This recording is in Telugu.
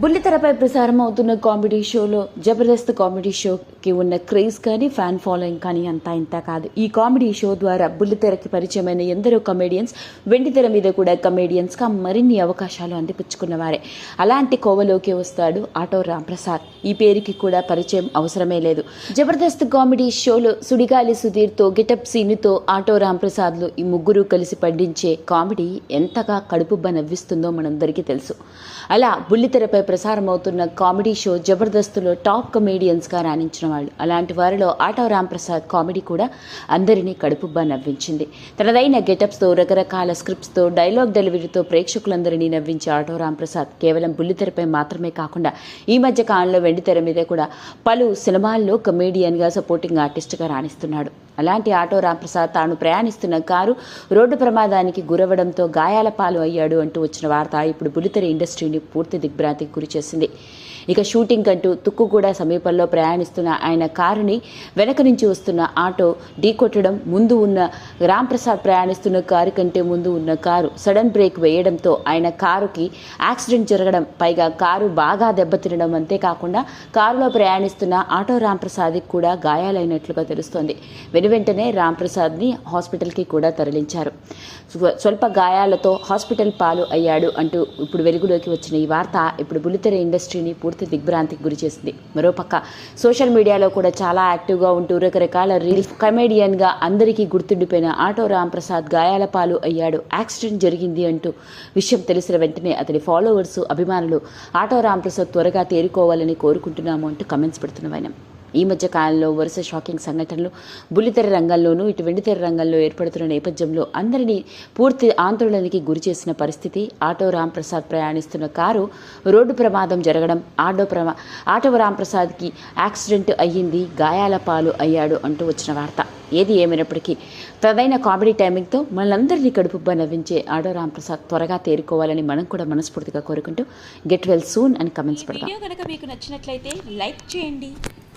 బుల్లితెరపై ప్రసారం అవుతున్న కామెడీ షోలో జబర్దస్త్ కామెడీ షోకి ఉన్న క్రేజ్ కానీ ఫ్యాన్ ఫాలోయింగ్ కానీ అంతా ఇంత కాదు. ఈ కామెడీ షో ద్వారా బుల్లితెరకి పరిచయమైన ఎందరో కమేడియన్స్ వెండితెర మీద కూడా కమేడియన్స్గా మరిన్ని అవకాశాలు అందిపుచ్చుకున్నవారే. అలాంటి కోవలోకి వస్తాడు ఆటో రాంప్రసాద్. ఈ పేరుకి కూడా పరిచయం అవసరమే లేదు. జబర్దస్త్ కామెడీ షోలో సుడిగాలి సుధీర్తో గెటప్ సీనుతో ఆటో రాంప్రసాద్లు ఈ ముగ్గురు కలిసి పండించే కామెడీ ఎంతగా కడుపుబ్బ నవ్విస్తుందో మనందరికీ తెలుసు. అలా బుల్లితెరపై ప్రసారం అవుతున్న కామెడీ షో జబర్దస్త్లో టాప్ కమేడియన్స్గా రాణించిన వాళ్ళు. అలాంటి వారిలో ఆటో రాంప్రసాద్ కామెడీ కూడా అందరినీ కడుపుబ్బా నవ్వించింది. తనదైన గెటప్స్తో రకరకాల స్క్రిప్ట్స్తో డైలాగ్ డెలివరీతో ప్రేక్షకులందరినీ నవ్వించే ఆటో రాంప్రసాద్ కేవలం బుల్లితెరపై మాత్రమే కాకుండా ఈ మధ్య కాలంలో వెండితెర మీద కూడా పలు సినిమాల్లో కమేడియన్గా సపోర్టింగ్ ఆర్టిస్ట్గా రాణిస్తున్నాడు. అలాంటి ఆటో రాంప్రసాద్ తాను ప్రయాణిస్తున్న కారు రోడ్డు ప్రమాదానికి గురవడంతో గాయాల పాలు అయ్యాడు అంటూ వచ్చిన వార్త ఇప్పుడు బుల్లితెర ఇండస్ట్రీని పూర్తి దిగ్భ్రాంతికి గురిచేసింది. ఇక షూటింగ్ అంటూ తుక్కుగూడ సమీపంలో ప్రయాణిస్తున్న ఆయన కారుని వెనక నుంచి వస్తున్న ఆటో ఢీకొట్టడం ముందు ఉన్న రాంప్రసాద్ ప్రయాణిస్తున్న కారు కంటే ముందు ఉన్న కారు సడన్ బ్రేక్ వేయడంతో ఆయన కారుకి యాక్సిడెంట్ జరగడం పైగా కారు బాగా దెబ్బతినడం అంతేకాకుండా కారులో ప్రయాణిస్తున్న ఆటో రాంప్రసాద్కి కూడా గాయాలైనట్లుగా తెలుస్తోంది. వెనువెంటనే రాంప్రసాద్ని హాస్పిటల్కి కూడా తరలించారు. స్వల్ప గాయాలతో హాస్పిటల్ పాలు అయ్యాడు అంటూ ఇప్పుడు వెలుగులోకి వచ్చిన ఈ వార్త ఇప్పుడు బుల్లితెర ఇండస్ట్రీని పూర్తి దిగ్భ్రాంతికి గురి చేసింది. మరోపక్క సోషల్ మీడియాలో కూడా చాలా యాక్టివ్గా ఉంటూ రకరకాల రీల్స్ కమెడియన్గా అందరికీ గుర్తుండిపోయిన ఆటో రాంప్రసాద్ గాయాల పాలు అయ్యాడు. యాక్సిడెంట్ జరిగింది అంటూ విషయం తెలిసిన వెంటనే అతని ఫాలోవర్స్ అభిమానులు ఆటో రాంప్రసాద్ త్వరగా తేరుకోవాలని కోరుకుంటున్నాము అంటూ కమెంట్స్ పెడుతున్న ఈ మధ్య కాలంలో వరుస షాకింగ్ సంఘటనలు బుల్లితెర రంగంలోనూ ఇటు వెండితెర రంగంలో ఏర్పడుతున్న నేపథ్యంలో అందరినీ పూర్తి ఆందోళనకి గురి చేసిన పరిస్థితి. ఆటో రాంప్రసాద్ ప్రయాణిస్తున్న కారు రోడ్డు ప్రమాదం జరగడం ఆటో ప్రమా ఆటో రాంప్రసాద్కి యాక్సిడెంట్ అయ్యింది గాయాల పాలు అయ్యాడు అంటూ వచ్చిన వార్త. ఏది ఏమైనప్పటికీ తదైన కామెడీ టైమింగ్తో మనందరినీ కడుపుబ్బా నవ్వించే ఆడో రాంప్రసాద్ త్వరగా తేరుకోవాలని మనం కూడా మనస్ఫూర్తిగా కోరుకుంటూ గెట్ వెల్ సూన్ అని కమెంట్స్ పెడతాం కనుక మీకు నచ్చినట్లయితే లైక్ చేయండి